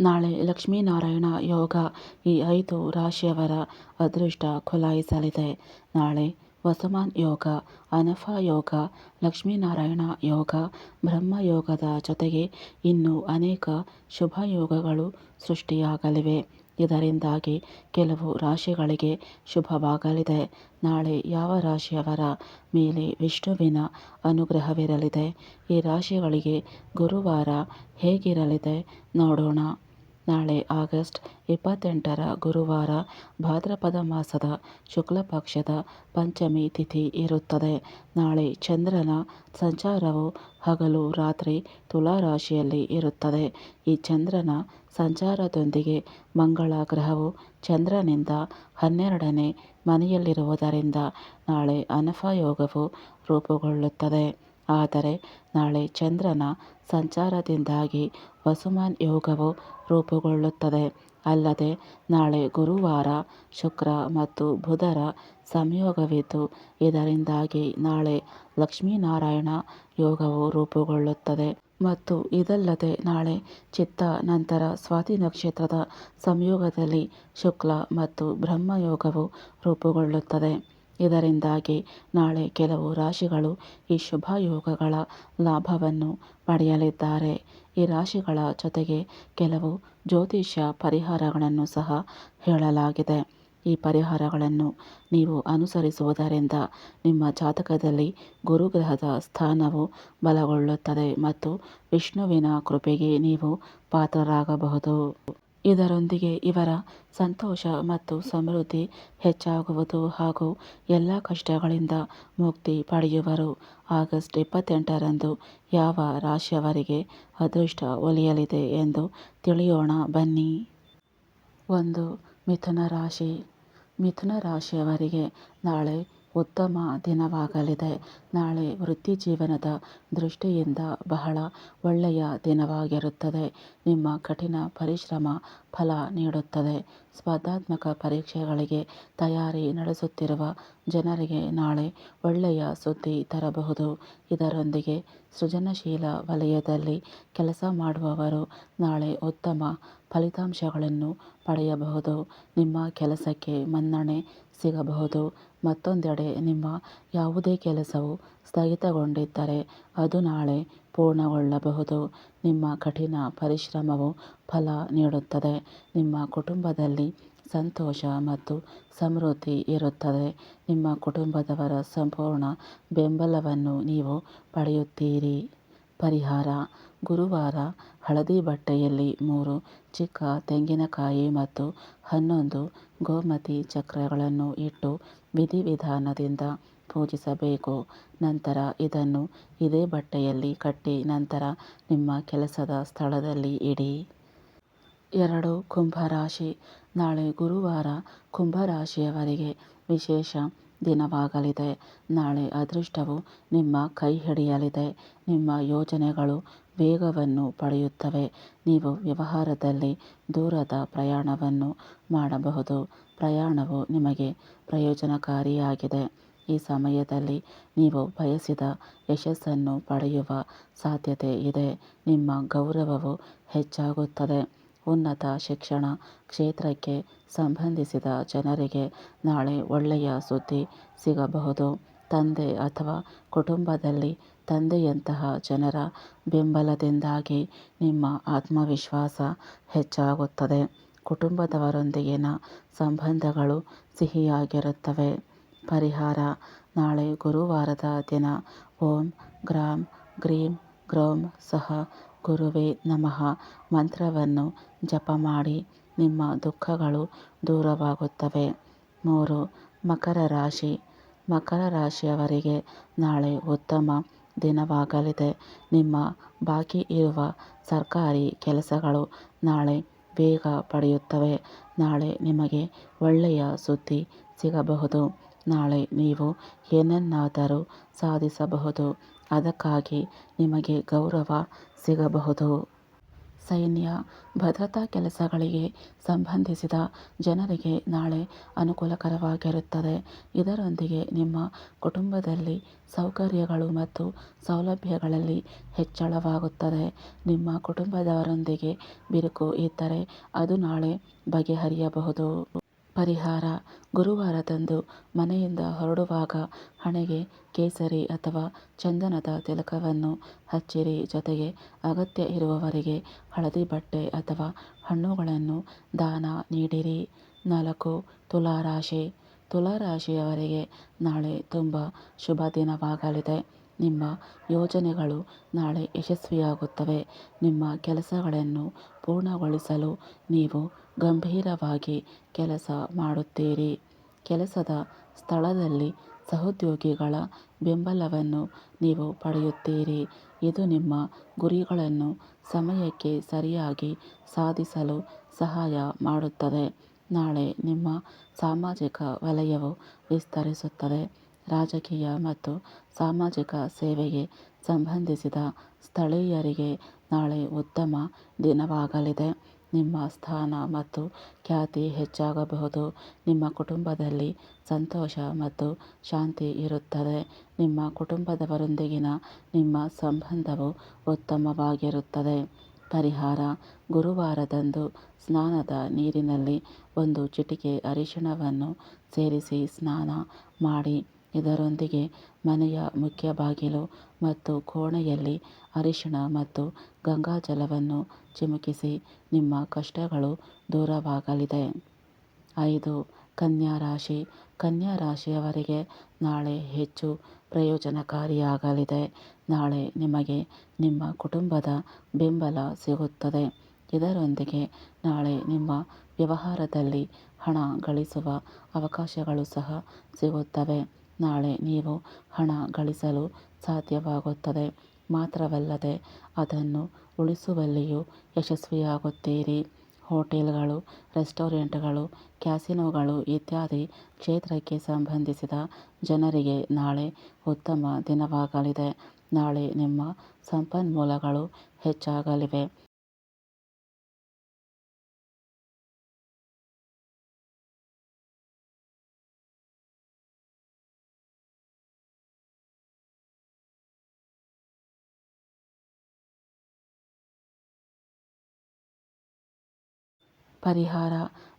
ನಾಳೆ ಲಕ್ಷ್ಮೀನಾರಾಯಣ ಯೋಗ ಈ ಐದು ರಾಶಿಯವರ ಅದೃಷ್ಟ ಖುಲಾಯಿಸಲಿದೆ ನಾಳೆ ವಸಮಾನ್ ಯೋಗ, ಅನಫಾ ಯೋಗ, ಲಕ್ಷ್ಮೀನಾರಾಯಣ ಯೋಗ ಬ್ರಹ್ಮಯೋಗದ ಜೊತೆಗೆ ಇನ್ನೂ ಅನೇಕ ಶುಭ ಯೋಗಗಳು ಸೃಷ್ಟಿಯಾಗಲಿವೆ. ಇದರಿಂದಾಗಿ ಕೆಲವು ರಾಶಿಗಳಿಗೆ ಶುಭವಾಗಲಿದೆ. ನಾಳೆ ಯಾವ ರಾಶಿಯವರ ಮೇಲೆ ವಿಷ್ಣುವಿನ ಅನುಗ್ರಹವಿರಲಿದೆ? ಈ ರಾಶಿಗಳಿಗೆ ಗುರುವಾರ ಹೇಗಿರಲಿದೆ ನೋಡೋಣ. ನಾಳೆ ಆಗಸ್ಟ್ ಇಪ್ಪತ್ತೆಂಟರ ಗುರುವಾರ ಭಾದ್ರಪದ ಮಾಸದ ಶುಕ್ಲಪಕ್ಷದ ಪಂಚಮಿ ತಿಥಿ ಇರುತ್ತದೆ. ನಾಳೆ ಚಂದ್ರನ ಸಂಚಾರವು ಹಗಲು ರಾತ್ರಿ ತುಲಾ ರಾಶಿಯಲ್ಲಿ ಇರುತ್ತದೆ. ಈ ಚಂದ್ರನ ಸಂಚಾರದೊಂದಿಗೆ ಮಂಗಳ ಗ್ರಹವು ಚಂದ್ರನಿಂದ ಹನ್ನೆರಡನೇ ಮನೆಯಲ್ಲಿರುವುದರಿಂದ ನಾಳೆ ಅನಫಯೋಗವು ರೂಪುಗೊಳ್ಳುತ್ತದೆ. ಆದರೆ ನಾಳೆ ಚಂದ್ರನ ಸಂಚಾರದಿಂದಾಗಿ ವಸುಮಾನ್ ಯೋಗವು ರೂಪುಗೊಳ್ಳುತ್ತದೆ. ಅಲ್ಲದೆ ನಾಳೆ ಗುರುವಾರ ಶುಕ್ರ ಮತ್ತು ಬುಧರ ಸಂಯೋಗವಿದ್ದು, ಇದರಿಂದಾಗಿ ನಾಳೆ ಲಕ್ಷ್ಮೀನಾರಾಯಣ ಯೋಗವು ರೂಪುಗೊಳ್ಳುತ್ತದೆ. ಮತ್ತು ಇದಲ್ಲದೆ ನಾಳೆ ಚಿತ್ತ ನಂತರ ಸ್ವಾತಿ ನಕ್ಷತ್ರದ ಸಂಯೋಗದಲ್ಲಿ ಶುಕ್ಲ ಮತ್ತು ಬ್ರಹ್ಮ ಯೋಗವು ರೂಪುಗೊಳ್ಳುತ್ತದೆ. ಇದರಿಂದಾಗಿ ನಾಳೆ ಕೆಲವು ರಾಶಿಗಳು ಈ ಶುಭ ಯೋಗಗಳ ಲಾಭವನ್ನು ಪಡೆಯಲಿದ್ದಾರೆ. ಈ ರಾಶಿಗಳ ಜೊತೆಗೆ ಕೆಲವು ಜ್ಯೋತಿಷ್ಯ ಪರಿಹಾರಗಳನ್ನು ಸಹ ಹೇಳಲಾಗಿದೆ. ಈ ಪರಿಹಾರಗಳನ್ನು ನೀವು ಅನುಸರಿಸುವುದರಿಂದ ನಿಮ್ಮ ಜಾತಕದಲ್ಲಿ ಗುರುಗ್ರಹದ ಸ್ಥಾನವು ಬಲಗೊಳ್ಳುತ್ತದೆ ಮತ್ತು ವಿಷ್ಣುವಿನ ಕೃಪೆಗೆ ನೀವು ಪಾತ್ರರಾಗಬಹುದು. ಇದರೊಂದಿಗೆ ಇವರ ಸಂತೋಷ ಮತ್ತು ಸಮೃದ್ಧಿ ಹೆಚ್ಚಾಗುವುದು ಹಾಗೂ ಎಲ್ಲ ಕಷ್ಟಗಳಿಂದ ಮುಕ್ತಿ ಪಡೆಯುವರು. ಆಗಸ್ಟ್ ಇಪ್ಪತ್ತೆಂಟರಂದು ಯಾವ ರಾಶಿಯವರಿಗೆ ಅದೃಷ್ಟ ಒಲಿಯಲಿದೆ ಎಂದು ತಿಳಿಯೋಣ ಬನ್ನಿ. ಒಂದು, ಮಿಥುನ ರಾಶಿ. ಮಿಥುನ ರಾಶಿಯವರಿಗೆ ನಾಳೆ ಉತ್ತಮ ದಿನವಾಗಲಿದೆ. ನಾಳೆ ವೃತ್ತಿ ಜೀವನದ ದೃಷ್ಟಿಯಿಂದ ಬಹಳ ಒಳ್ಳೆಯ ದಿನವಾಗಿರುತ್ತದೆ. ನಿಮ್ಮ ಕಠಿಣ ಪರಿಶ್ರಮ ಫಲ ನೀಡುತ್ತದೆ. ಸ್ಪರ್ಧಾತ್ಮಕ ಪರೀಕ್ಷೆಗಳಿಗೆ ತಯಾರಿ ನಡೆಸುತ್ತಿರುವ ಜನರಿಗೆ ನಾಳೆ ಒಳ್ಳೆಯ ಸುದ್ದಿ ತರಬಹುದು. ಇದರೊಂದಿಗೆ ಸೃಜನಶೀಲ ವಲಯದಲ್ಲಿ ಕೆಲಸ ಮಾಡುವವರು ನಾಳೆ ಉತ್ತಮ ಫಲಿತಾಂಶಗಳನ್ನು ಪಡೆಯಬಹುದು. ನಿಮ್ಮ ಕೆಲಸಕ್ಕೆ ಮನ್ನಣೆ ಸಿಗಬಹುದು. ಮತ್ತೊಂದೆಡೆ ನಿಮ್ಮ ಯಾವುದೇ ಕೆಲಸವು ಸ್ಥಗಿತಗೊಂಡಿದ್ದರೆ ಅದು ನಾಳೆ ಪೂರ್ಣಗೊಳ್ಳಬಹುದು. ನಿಮ್ಮ ಕಠಿಣ ಪರಿಶ್ರಮವು ಫಲ ನೀಡುತ್ತದೆ. ನಿಮ್ಮ ಕುಟುಂಬದಲ್ಲಿ ಸಂತೋಷ ಮತ್ತು ಸಮೃದ್ಧಿ ಇರುತ್ತದೆ. ನಿಮ್ಮ ಕುಟುಂಬದವರ ಸಂಪೂರ್ಣ ಬೆಂಬಲವನ್ನು ನೀವು ಪಡೆಯುತ್ತೀರಿ. ಪರಿಹಾರ. ಗುರುವಾರ ಹಳದಿ ಬಟ್ಟೆಯಲ್ಲಿ ಮೂರು ಚಿಕ್ಕ ತೆಂಗಿನಕಾಯಿ ಮತ್ತು ಹನ್ನೊಂದು ಗೋಮತಿ ಚಕ್ರಗಳನ್ನು ಇಟ್ಟು ವಿಧಿವಿಧಾನದಿಂದ ಪೂಜಿಸಬೇಕು ನಂತರ ಇದನ್ನು ಇದೇ ಬಟ್ಟೆಯಲ್ಲಿ ಕಟ್ಟಿ ನಂತರ ನಿಮ್ಮ ಕೆಲಸದ ಸ್ಥಳದಲ್ಲಿ ಇಡಿ. ಎರಡು ಕುಂಭರಾಶಿ. ನಾಳೆ ಗುರುವಾರ ಕುಂಭರಾಶಿಯವರಿಗೆ ವಿಶೇಷ ದಿನವಾಗಲಿದೆ. ನಾಳೆ ಅದೃಷ್ಟವು ನಿಮ್ಮ ಕೈ ಹಿಡಿಯಲಿದೆ. ನಿಮ್ಮ ಯೋಜನೆಗಳು ವೇಗವನ್ನು ಪಡೆಯುತ್ತವೆ. ನೀವು ವ್ಯವಹಾರದಲ್ಲಿ ದೂರದ ಪ್ರಯಾಣವನ್ನು ಮಾಡಬಹುದು. ಪ್ರಯಾಣವು ನಿಮಗೆ ಪ್ರಯೋಜನಕಾರಿಯಾಗಿದೆ. ಈ ಸಮಯದಲ್ಲಿ ನೀವು ಬಯಸಿದ ಯಶಸ್ಸನ್ನು ಪಡೆಯುವ ಸಾಧ್ಯತೆ ಇದೆ. ನಿಮ್ಮ ಗೌರವವು ಹೆಚ್ಚಾಗುತ್ತದೆ. ಉನ್ನತ ಶಿಕ್ಷಣ ಕ್ಷೇತ್ರಕ್ಕೆ ಸಂಬಂಧಿಸಿದ ಜನರಿಗೆ ನಾಳೆ ಒಳ್ಳೆಯ ಸುದ್ದಿ ಸಿಗಬಹುದು. ತಂದೆ ಅಥವಾ ಕುಟುಂಬದಲ್ಲಿ ತಂದೆಯಂತಹ ಜನರ ಬೆಂಬಲದಿಂದಾಗಿ ನಿಮ್ಮ ಆತ್ಮವಿಶ್ವಾಸ ಹೆಚ್ಚಾಗುತ್ತದೆ. ಕುಟುಂಬದವರೊಂದಿಗಿನ ಸಂಬಂಧಗಳು ಸಿಹಿಯಾಗಿರುತ್ತವೆ. ಪರಿಹಾರ. ನಾಳೆ ಗುರುವಾರದ ದಿನ. ಓಂ ಗ್ರಾಂ ಗ್ರೀಂ ಗ್ರೌಂ ಸಹ ಗುರುವೇ ನಮಃ. ಮಂತ್ರವನ್ನು ಜಪ ಮಾಡಿ ನಿಮ್ಮ ದುಃಖಗಳು ದೂರವಾಗುತ್ತವೆ. ಮೂರು, ಮಕರ ರಾಶಿ. ಮಕರ ರಾಶಿಯವರಿಗೆ ನಾಳೆ ಉತ್ತಮ ದಿನವಾಗಲಿದೆ. ನಿಮ್ಮ ಬಾಕಿ ಇರುವ ಸರ್ಕಾರಿ ಕೆಲಸಗಳು ನಾಳೆ ಬೇಗ ಪಡೆಯುತ್ತವೆ. ನಾಳೆ ನಿಮಗೆ ಒಳ್ಳೆಯ ಸುದ್ದಿ ಸಿಗಬಹುದು. ನಾಳೆ ನೀವು ಏನನ್ನಾದರೂ ಸಾಧಿಸಬಹುದು. ಅದಕ್ಕಾಗಿ ನಿಮಗೆ ಗೌರವ ಸಿಗಬಹುದು. ಸೈನ್ಯ, ಭದ್ರತಾ ಕೆಲಸಗಳಿಗೆ ಸಂಬಂಧಿಸಿದ ಜನರಿಗೆ ನಾಳೆ ಅನುಕೂಲಕರವಾಗಿರುತ್ತದೆ. ಇದರೊಂದಿಗೆ ನಿಮ್ಮ ಕುಟುಂಬದಲ್ಲಿ ಸೌಕರ್ಯಗಳು ಮತ್ತು ಸೌಲಭ್ಯಗಳಲ್ಲಿ ಹೆಚ್ಚಳವಾಗುತ್ತದೆ. ನಿಮ್ಮ ಕುಟುಂಬದವರೊಂದಿಗೆ ಬಿರುಕು ಇದ್ದರೆ ಅದು ನಾಳೆ ಬಗೆಹರಿಯಬಹುದು. ಪರಿಹಾರ ಗುರುವಾರದಂದು ಮನೆಯಿಂದ ಹೊರಡುವಾಗ ಹಣೆಗೆ ಕೇಸರಿ ಅಥವಾ ಚಂದನದ ತಿಲಕವನ್ನು ಹಚ್ಚಿರಿ. ಜೊತೆಗೆ ಅಗತ್ಯ ಇರುವವರಿಗೆ ಹಳದಿ ಬಟ್ಟೆ ಅಥವಾ ಹಣ್ಣುಗಳನ್ನು ದಾನ ನೀಡಿರಿ. ನಾಲ್ಕು, ತುಲಾರಾಶಿ. ತುಲಾರಾಶಿಯವರಿಗೆ ನಾಳೆ ತುಂಬ ಶುಭ ದಿನವಾಗಲಿದೆ. ನಿಮ್ಮ ಯೋಜನೆಗಳು ನಾಳೆ ಯಶಸ್ವಿಯಾಗುತ್ತವೆ. ನಿಮ್ಮ ಕೆಲಸಗಳನ್ನು ಪೂರ್ಣಗೊಳಿಸಲು ನೀವು ಗಂಭೀರವಾಗಿ ಕೆಲಸ ಮಾಡುತ್ತೀರಿ. ಕೆಲಸದ ಸ್ಥಳದಲ್ಲಿ ಸಹೋದ್ಯೋಗಿಗಳ ಬೆಂಬಲವನ್ನು ನೀವು ಪಡೆಯುತ್ತೀರಿ. ಇದು ನಿಮ್ಮ ಗುರಿಗಳನ್ನು ಸಮಯಕ್ಕೆ ಸರಿಯಾಗಿ ಸಾಧಿಸಲು ಸಹಾಯ ಮಾಡುತ್ತದೆ. ನಾಳೆ ನಿಮ್ಮ ಸಾಮಾಜಿಕ ವಲಯವು ವಿಸ್ತರಿಸುತ್ತದೆ. ರಾಜಕೀಯ ಮತ್ತು ಸಾಮಾಜಿಕ ಸೇವೆಗೆ ಸಂಬಂಧಿಸಿದ ಸ್ಥಳೀಯರಿಗೆ ನಾಳೆ ಉತ್ತಮ ದಿನವಾಗಲಿದೆ. ನಿಮ್ಮ ಸ್ಥಾನ ಮತ್ತು ಖ್ಯಾತಿ ಹೆಚ್ಚಾಗಬಹುದು. ನಿಮ್ಮ ಕುಟುಂಬದಲ್ಲಿ ಸಂತೋಷ ಮತ್ತು ಶಾಂತಿ ಇರುತ್ತದೆ. ನಿಮ್ಮ ಕುಟುಂಬದವರೊಂದಿಗಿನ ನಿಮ್ಮ ಸಂಬಂಧವು ಉತ್ತಮವಾಗಿರುತ್ತದೆ. ಪರಿಹಾರ ಗುರುವಾರದಂದು ಸ್ನಾನದ ನೀರಿನಲ್ಲಿ ಒಂದು ಚಿಟಿಕೆ ಅರಿಶಿಣವನ್ನು ಸೇರಿಸಿ ಸ್ನಾನ ಮಾಡಿ. ಇದರೊಂದಿಗೆ ಮನೆಯ ಮುಖ್ಯ ಬಾಗಿಲು ಮತ್ತು ಕೋಣೆಯಲ್ಲಿ ಅರಿಶಿಣ ಮತ್ತು ಗಂಗಾಜಲವನ್ನು ಚಿಮುಕಿಸಿ ನಿಮ್ಮ ಕಷ್ಟಗಳು ದೂರವಾಗಲಿದೆ. ಐದು, ಕನ್ಯಾ ರಾಶಿ. ಕನ್ಯಾ ರಾಶಿಯವರಿಗೆ ನಾಳೆ ಹೆಚ್ಚು ಪ್ರಯೋಜನಕಾರಿಯಾಗಲಿದೆ. ನಾಳೆ ನಿಮಗೆ ನಿಮ್ಮ ಕುಟುಂಬದ ಬೆಂಬಲ ಸಿಗುತ್ತದೆ. ಇದರೊಂದಿಗೆ ನಾಳೆ ನಿಮ್ಮ ವ್ಯವಹಾರದಲ್ಲಿ ಹಣ ಗಳಿಸುವ ಅವಕಾಶಗಳು ಸಹ ಸಿಗುತ್ತವೆ. ನಾಳೆ ನೀವು ಹಣ ಗಳಿಸಲು ಸಾಧ್ಯವಾಗುತ್ತದೆ. ಮಾತ್ರವಲ್ಲದೆ ಅದನ್ನು ಉಳಿಸುವಲ್ಲಿಯೂ ಯಶಸ್ವಿಯಾಗುತ್ತೀರಿ. ಹೋಟೆಲ್ಗಳು, ರೆಸ್ಟೋರೆಂಟ್ಗಳು, ಕ್ಯಾಸಿನೋಗಳು ಇತ್ಯಾದಿ ಕ್ಷೇತ್ರಕ್ಕೆ ಸಂಬಂಧಿಸಿದ ಜನರಿಗೆ ನಾಳೆ ಉತ್ತಮ ದಿನವಾಗಲಿದೆ. ನಾಳೆ ನಿಮ್ಮ ಸಂಪನ್ಮೂಲಗಳು ಹೆಚ್ಚಾಗಲಿವೆ. ಪರಿಹಾರ.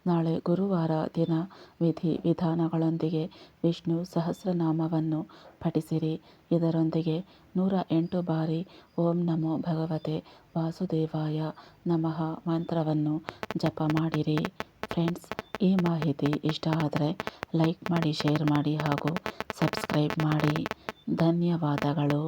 ನಾಳೆ ಗುರುವಾರ ದಿನ ವಿಧಿ ವಿಧಾನಗಳೊಂದಿಗೆ ವಿಷ್ಣು ಸಹಸ್ರನಾಮವನ್ನು ಪಠಿಸಿರಿ. ಇದರೊಂದಿಗೆ ನೂರ ಎಂಟು ಬಾರಿ ಓಂ ನಮೋ ಭಗವತೆ ವಾಸುದೇವಾಯ ನಮಃ ಮಂತ್ರವನ್ನು ಜಪ ಮಾಡಿರಿ. ಫ್ರೆಂಡ್ಸ್, ಈ ಮಾಹಿತಿ ಇಷ್ಟ ಆದರೆ ಲೈಕ್ ಮಾಡಿ, ಶೇರ್ ಮಾಡಿ ಹಾಗೂ ಸಬ್ಸ್ಕ್ರೈಬ್ ಮಾಡಿ. ಧನ್ಯವಾದಗಳು.